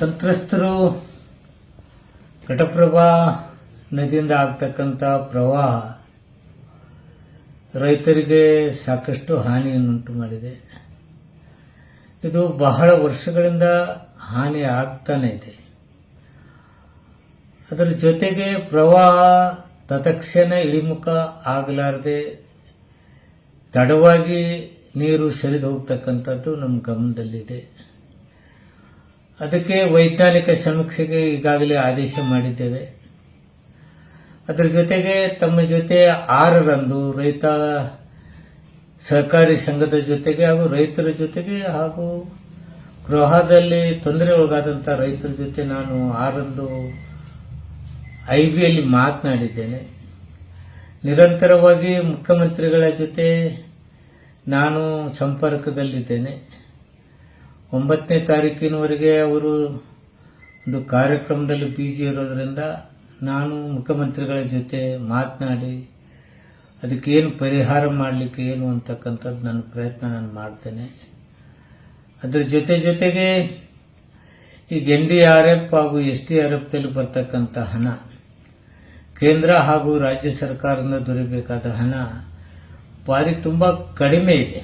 ಸಂತ್ರಸ್ತರು, ಘಟಪ್ರಭಾ ನದಿಯಿಂದ ಆಗ್ತಕ್ಕಂಥ ಪ್ರವಾಹ ರೈತರಿಗೆ ಸಾಕಷ್ಟು ಹಾನಿಯನ್ನುಂಟು ಮಾಡಿದೆ. ಇದು ಬಹಳ ವರ್ಷಗಳಿಂದ ಹಾನಿ ಆಗ್ತಾನೆ ಇದೆ. ಅದರ ಜೊತೆಗೆ ಪ್ರವಾಹ ತತ್ಕ್ಷಣ ಇಳಿಮುಖ ಆಗಲಾರದೆ ತಡವಾಗಿ ನೀರು ಸರಿದು ಹೋಗ್ತಕ್ಕಂಥದ್ದು ನಮ್ಮ ಗಮನದಲ್ಲಿದೆ. ಅದಕ್ಕೆ ವೈಜ್ಞಾನಿಕ ಸಮೀಕ್ಷೆಗೆ ಈಗಾಗಲೇ ಆದೇಶ ಮಾಡಿದ್ದೇವೆ. ಅದರ ಜೊತೆಗೆ ತಮ್ಮ ಜೊತೆ ಆರರಂದು ರೈತ ಸಹಕಾರಿ ಸಂಘದ ಜೊತೆಗೆ ಹಾಗೂ ರೈತರ ಜೊತೆಗೆ ಹಾಗೂ ಗೃಹದಲ್ಲಿ ತೊಂದರೆ ಒಳಗಾದಂಥ ರೈತರ ಜೊತೆ ನಾನು ಆರಂದು ಐ ಬಿಯಲ್ಲಿ ಮಾತನಾಡಿದ್ದೇನೆ. ನಿರಂತರವಾಗಿ ಮುಖ್ಯಮಂತ್ರಿಗಳ ಜೊತೆ ನಾನು ಸಂಪರ್ಕದಲ್ಲಿದ್ದೇನೆ. ಒಂಬತ್ತನೇ ತಾರೀಕಿನವರೆಗೆ ಅವರು ಒಂದು ಕಾರ್ಯಕ್ರಮದಲ್ಲಿ ಬಿಜಿ ಇರೋದ್ರಿಂದ ನಾನು ಮುಖ್ಯಮಂತ್ರಿಗಳ ಜೊತೆ ಮಾತನಾಡಿ ಅದಕ್ಕೇನು ಪರಿಹಾರ ಮಾಡಲಿಕ್ಕೆ ಏನು ಅಂತಕ್ಕಂಥದ್ದು ನನ್ನ ಪ್ರಯತ್ನ ನಾನು ಮಾಡ್ತೇನೆ. ಅದರ ಜೊತೆ ಜೊತೆಗೆ ಈಗ ಎನ್ ಡಿ ಆರ್ ಎಫ್ ಹಾಗೂ ಎಸ್ ಡಿ ಆರ್ ಎಫ್ನಲ್ಲಿ ಬರ್ತಕ್ಕಂಥ ಹಣ, ಕೇಂದ್ರ ಹಾಗೂ ರಾಜ್ಯ ಸರ್ಕಾರದಿಂದ ದೊರೆಯಬೇಕಾದ ಹಣ ಭಾರಿ ತುಂಬ ಕಡಿಮೆ ಇದೆ.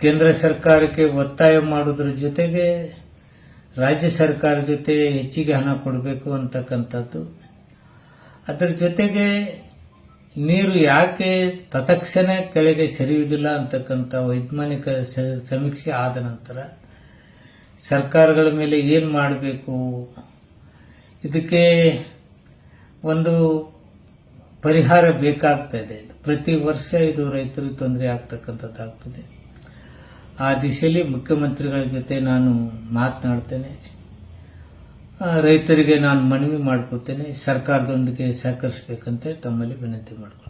ಕೇಂದ್ರ ಸರ್ಕಾರಕ್ಕೆ ಒತ್ತಾಯ ಮಾಡೋದ್ರ ಜೊತೆಗೆ ರಾಜ್ಯ ಸರ್ಕಾರ ಜೊತೆ ಹೆಚ್ಚಿಗೆ ಹಣ ಕೊಡಬೇಕು ಅಂತಕ್ಕಂಥದ್ದು. ಅದರ ಜೊತೆಗೆ ನೀರು ಯಾಕೆ ತತ್ಕ್ಷಣ ಕೆಳಗೆ ಸರಿಯುವುದಿಲ್ಲ ಅಂತಕ್ಕಂಥ ವೈಜ್ಞಾನಿಕ ಸಮೀಕ್ಷೆ ಆದ ನಂತರ ಸರ್ಕಾರಗಳ ಮೇಲೆ ಏನು ಮಾಡಬೇಕು? ಇದಕ್ಕೆ ಒಂದು ಪರಿಹಾರ ಬೇಕಾಗ್ತದೆ ಪ್ರತಿ ವರ್ಷ ಇದು ರೈತರಿಗೆ ತೊಂದರೆ ಆಗ್ತಕ್ಕಂಥದ್ದಾಗ್ತದೆ. ಆ ದಿಶೆಯಲ್ಲಿ ಮುಖ್ಯಮಂತ್ರಿಗಳ ಜೊತೆ ನಾನು ಮಾತನಾಡ್ತೇನೆ. ರೈತರಿಗೆ ನಾನು ಮನವಿ ಮಾಡ್ಕೊತೇನೆ. ಸರ್ಕಾರದೊಂದಿಗೆ ಸಹಕರಿಸಬೇಕಂತ ತಮ್ಮಲ್ಲಿ ವಿನಂತಿ ಮಾಡ್ಕೊಳ್ತೇನೆ.